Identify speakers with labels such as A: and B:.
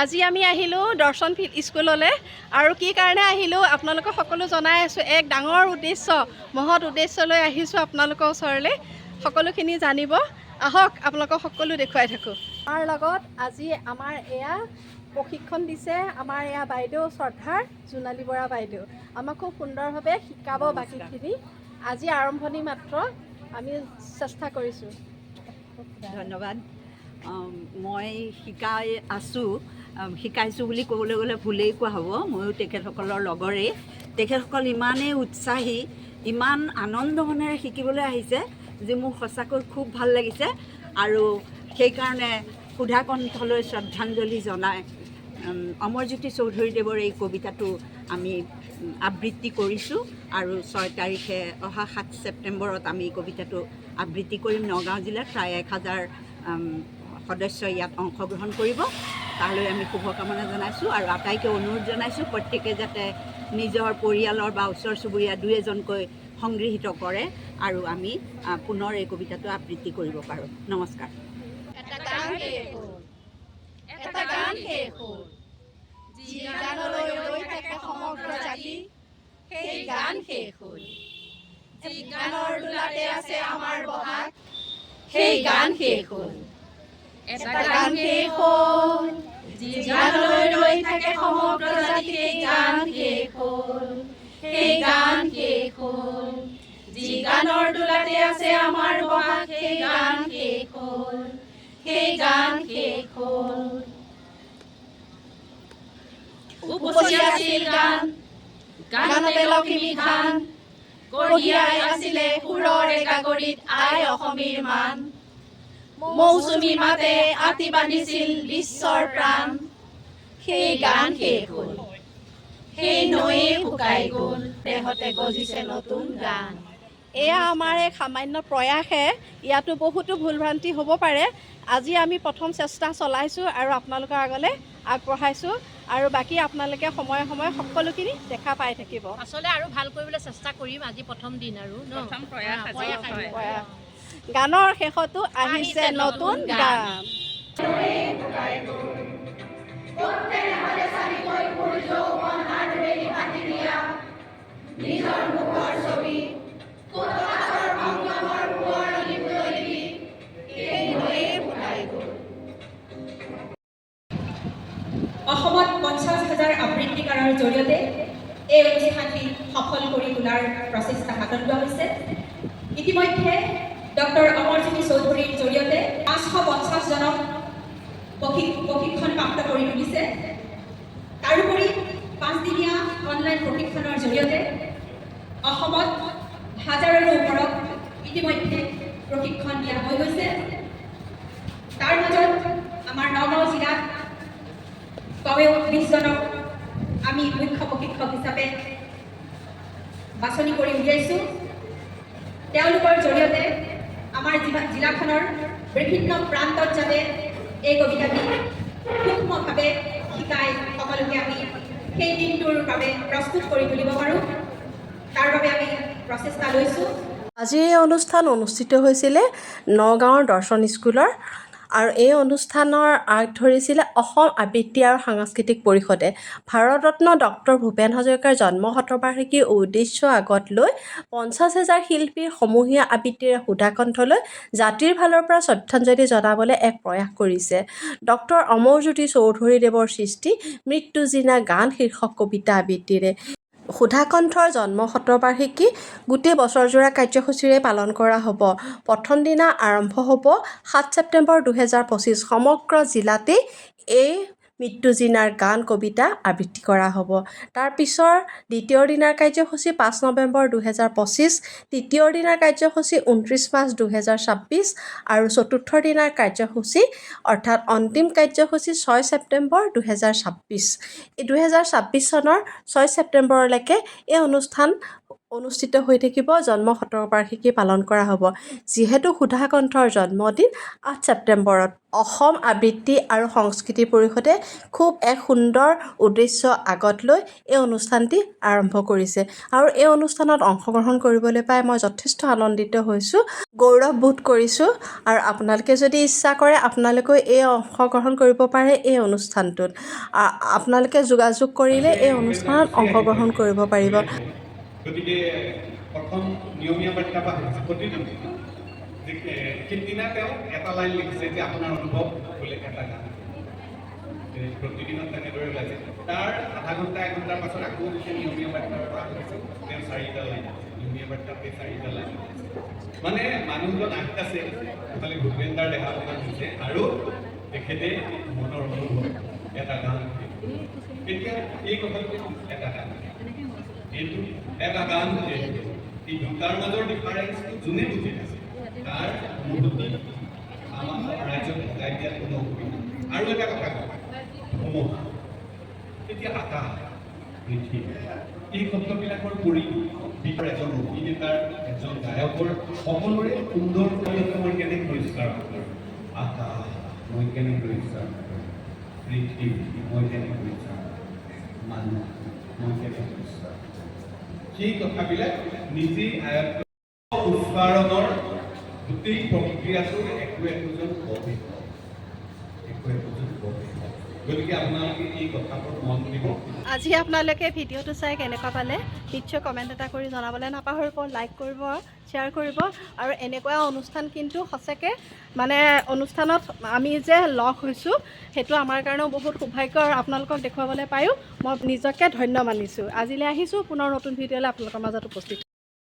A: আজি আমি আহিলোঁ দৰ্শন স্কুললৈ আৰু কি কাৰণে আহিলোঁ আপোনালোকক সকলো জনাই আছোঁ। এক ডাঙৰ উদ্দেশ্য মহৎ উদ্দেশ্য লৈ আহিছোঁ আপোনালোকৰ ওচৰলৈ। সকলোখিনি জানিব। আহক আপোনালোকক সকলো দেখুৱাই থাকোঁ। আমাৰ লগত আজি আমাৰ এয়া প্ৰশিক্ষণ দিছে আমাৰ এয়া বাইদেউ শ্ৰদ্ধাৰ জোনালী বৰা বাইদেউ। আমাক খুব সুন্দৰভাৱে শিকাব বাকীখিনি। আজি আৰম্ভণি মাত্ৰ। আমি চেষ্টা কৰিছোঁ।
B: ধন্যবাদ। মই শিকাই আছোঁ। শিকাইছোঁ বুলি ক'বলৈ গ'লে ভুলেই কোৱা হ'ব। ময়ো তেখেতসকলৰ লগৰে তেখেতসকল ইমানেই উৎসাহী, ইমান আনন্দ মনেৰে শিকিবলৈ আহিছে যে মোৰ সঁচাকৈ খুব ভালো লাগিছে আৰু সেইকাৰণে সুধা কণ্ঠলৈ শ্ৰদ্ধাঞ্জলি জনাই অমৰজ্যোতি চৌধুৰীদেৱৰ এই কবিতাটো আমি আবৃত্তি কৰিছোঁ আৰু ছয় তাৰিখে অহা সাত ছেপ্টেম্বৰত আমি কবিতাটো আবৃত্তি কৰিম। নগাঁও জিলাত প্ৰায় এক হাজাৰ সদস্যই ইয়াত অংশগ্ৰহণ কৰিব। তালৈ আমি শুভকামনা জনাইছোঁ আৰু আটাইকে অনুৰোধ জনাইছোঁ প্ৰত্যেকে যাতে নিজৰ পৰিয়ালৰ বা ওচৰ চুবুৰীয়া দুই এজনকৈ সংগৃহীত কৰে আৰু আমি পুনৰ এই কবিতাটো আবৃত্তি কৰিব পাৰোঁ। নমস্কাৰ।
A: গান শেষ হ'ল গানৰ আছে আমাৰ সেই গান শেষ হ'ল এটা গান শেষ হ'ল। যি ৰৈ থাকে সমগ্ৰ জাতি সেই গান শেষ হ'ল। সেই গান শেষ হ'ল। যি গানৰ দোলাতে আছে আমাৰ বহাগ সেই গান শেষ হ'ল। সেই গান শেষ হ'ল। উপচি আছিল গান। গানতে লখিমী ধান কঢ়িয়াই আছিলে সুৰৰে গাগৰিত আই অসমীৰ মান। মৌচুমী মাতে আতি বান্ধিছিল বিশ্বৰ প্ৰাণ। সেই গান শেষ হ'ল। সেই নৈয়ে শুকাই গ'ল। দেহতে গজিছে নতুন গান। এয়া আমাৰ এক সামান্য প্ৰয়াসে। ইয়াতো বহুতো ভুল ভ্ৰান্তি হ'ব পাৰে। আজি আমি প্ৰথম চেষ্টা চলাইছোঁ আৰু আপোনালোকৰ আগলৈ আগবঢ়াইছোঁ আৰু বাকী আপোনালোকে সময়ে সময়ে সকলোখিনি দেখা পাই থাকিব।
C: পাছলৈ আৰু ভাল কৰিবলৈ চেষ্টা কৰিম আজি প্ৰথম দিন আৰু
D: প্ৰয়াস
A: গানৰ শেষতো আহিছে নতুন গান।
D: অসমত পঞ্চাছ হাজাৰ আবৃত্তিকাৰৰ জৰিয়তে এই অনুষ্ঠানটি সফল কৰি তোলাৰ প্ৰচেষ্টা হাতত লোৱা হৈছে। ইতিমধ্যে ডক্টৰ অমৰজ্যোতি চৌধুৰীৰ জৰিয়তে পাঁচশো পঞ্চাছজনক প্ৰশিক- প্ৰশিক্ষণপ্ৰাপ্ত কৰি তুলিছে। তাৰোপৰি পাঁচদিনীয়া অনলাইন প্ৰশিক্ষণৰ জৰিয়তে অসমত হাজাৰৰো ওপৰত ইতিমধ্যে প্ৰশিক্ষণ দিয়া হৈ গৈছে। তাৰ মাজত আমাৰ নগাঁও জিলাত কমেও বিছজনক আমি মুখ্য প্ৰশিক্ষক হিচাপে বাছনি কৰি উলিয়াইছোঁ। তেওঁলোকৰ জৰিয়তে আমাৰ জিলা- জিলাখনৰ বিভিন্ন প্ৰান্তত যাতে এই কবিতাটি সূক্ষ্মভাৱে শিকাই সকলোকে আমি সেই দিনটোৰ বাবে প্ৰস্তুত কৰি তুলিব পাৰোঁ। তাৰ বাবে আমি প্ৰচেষ্টা লৈছোঁ।
A: আজি এই অনুষ্ঠান অনুষ্ঠিত হৈছিলে নগাঁৱৰ দৰ্শন স্কুলৰ আৰু এই অনুষ্ঠানৰ আগ ধৰিছিলে অসম আবৃত্তি আৰু সাংস্কৃতিক পৰিষদে। ভাৰতৰত্ন ডক্টৰ ভূপেন হাজৰিকাৰ জন্ম শতবাৰ্ষিকীৰ উদ্দেশ্য আগত লৈ পঞ্চাছ হেজাৰ শিল্পীৰ সমূহীয়া আবৃত্তিৰে সুধাকণ্ঠলৈ জাতিৰ ফালৰ পৰা শ্ৰদ্ধাঞ্জলি জনাবলৈ এক প্ৰয়াস কৰিছে। ডক্টৰ অমৰজ্যোতি চৌধুৰীদেৱৰ সৃষ্টি মৃত্যুজিনা গান শীৰ্ষক কবিতা আবৃত্তিৰে। সুধাকণ্ঠৰ জন্ম শতবাৰ্ষিকী গোটেই বছৰজোৰা কাৰ্যসূচীৰে পালন কৰা হ'ব। প্ৰথম দিনা আৰম্ভ হ'ব সাত ছেপ্টেম্বৰ দুহেজাৰ পঁচিছ। সমগ্ৰ জিলাতেই এই মৃত্যুজিনাৰ গান, কবিতা আবৃত্তি কৰা হ'ব। তাৰপিছৰ দ্বিতীয় দিনাৰ কাৰ্যসূচী পাঁচ নৱেম্বৰ দুহেজাৰ পঁচিছ, তৃতীয় দিনাৰ কাৰ্যসূচী ঊনত্ৰিছ মাৰ্চ দুহেজাৰ ছাব্বিছ আৰু চতুৰ্থ দিনাৰ কাৰ্যসূচী, অৰ্থাৎ অন্তিম কাৰ্যসূচী ছয় ছেপ্টেম্বৰ দুহেজাৰ ছাব্বিছ। দুহেজাৰ ছাব্বিছ চনৰ ছয় ছেপ্টেম্বৰলৈকে এই অনুষ্ঠান অনুষ্ঠিত হৈ থাকিব জন্ম শতবাৰ্ষিকী পালন কৰা হ'ব। যিহেতু সুধাকণ্ঠৰ জন্মদিন আঠ ছেপ্টেম্বৰত অসম আবৃত্তি আৰু সংস্কৃতি পৰিষদে খুব এক সুন্দৰ উদ্দেশ্য আগত লৈ এই অনুষ্ঠানটি আৰম্ভ কৰিছে। আৰু এই অনুষ্ঠানত অংশগ্ৰহণ কৰিবলৈ পাই মই যথেষ্ট আনন্দিত হৈছোঁ গৌৰৱবোধ কৰিছোঁ। আৰু আপোনালোকে যদি ইচ্ছা কৰে আপোনালোকেও এই অংশগ্ৰহণ কৰিব পাৰে এই অনুষ্ঠানটোত। আপোনালোকে যোগাযোগ কৰিলে এই অনুষ্ঠানত অংশগ্ৰহণ কৰিব পাৰিব।
E: গতিকে প্ৰথম নিয়মীয়া বাৰ্তা বা প্ৰতিদিনে সিদিনা তেওঁ এটা লাইন লিখিছে যে আপোনাৰ অনুভৱ বুলি এটা গান। প্ৰতিদিনত তেনেদৰে ওলাইছে। তাৰ আধা ঘণ্টা এঘণ্টাৰ পাছত আকৌ যেতিয়া নিয়মীয়া বাৰ্তাৰ পৰা আহিছে। তেওঁ চাৰিটা লাইন, নিয়মীয়া বাৰ্তাত সেই চাৰিটা লাইন। মানে মানুহজন আহিছে ইফালে ভূপেন্দাৰ দেহা অৱদান হৈছে আৰু তেখেতে মনৰ অনুভৱ, এটা গান। এতিয়া এই কথাটো এটা গান। গান যিহেতু, এই দুটাৰ মাজৰ ডিফাৰেঞ্চটো যোনে বুজি পাইছে তাৰ অনুভূতি আমাক ৰাইজক বুজাই দিয়াত কোনো অসুবিধা। আৰু এটা কথা কওঁ ধুমুহা এতিয়া আকাশ পৃথিৱী এই শব্দবিলাকৰ পৰি বিষৰ এজন অভিনেতাৰ, এজন গায়কৰ সকলোৰে সুন্দৰ পৰিচয় মই কেনেকৈ পৰিষ্কাৰ কৰোঁ আকাশ মই কেনেকৈ পৰিষ্কাৰ কৰোঁ পৃথিৱী মই কেনেকৈ পৰিষ্কাৰ মানুহ সেই কথাবিলাক নিজেই আয়ত্ত উচ্চাৰণৰ গোটেই প্ৰক্ৰিয়াটোৰ একো একোজন কবি একো একোজন কবি
A: আজি আপোনালোকে ভিডিঅ'টো চাই কেনেকুৱা পালে, নিশ্চয় কমেণ্ট এটা কৰি জনাবলৈ নাপাহৰিব লাইক কৰিব শ্বেয়াৰ কৰিব আৰু এনেকুৱা অনুষ্ঠান কিন্তু সঁচাকৈ মানে অনুষ্ঠানত আমি যে লগ হৈছোঁ, সেইটো আমাৰ কাৰণেও বহুত সৌভাগ্য আৰু আপোনালোকক দেখুৱাবলৈ পায়ো মই নিজকে ধন্য মানিছোঁ। আজিলৈ আহিছোঁ, পুনৰ নতুন ভিডিঅ'লৈ আপোনালোকৰ মাজত উপস্থিত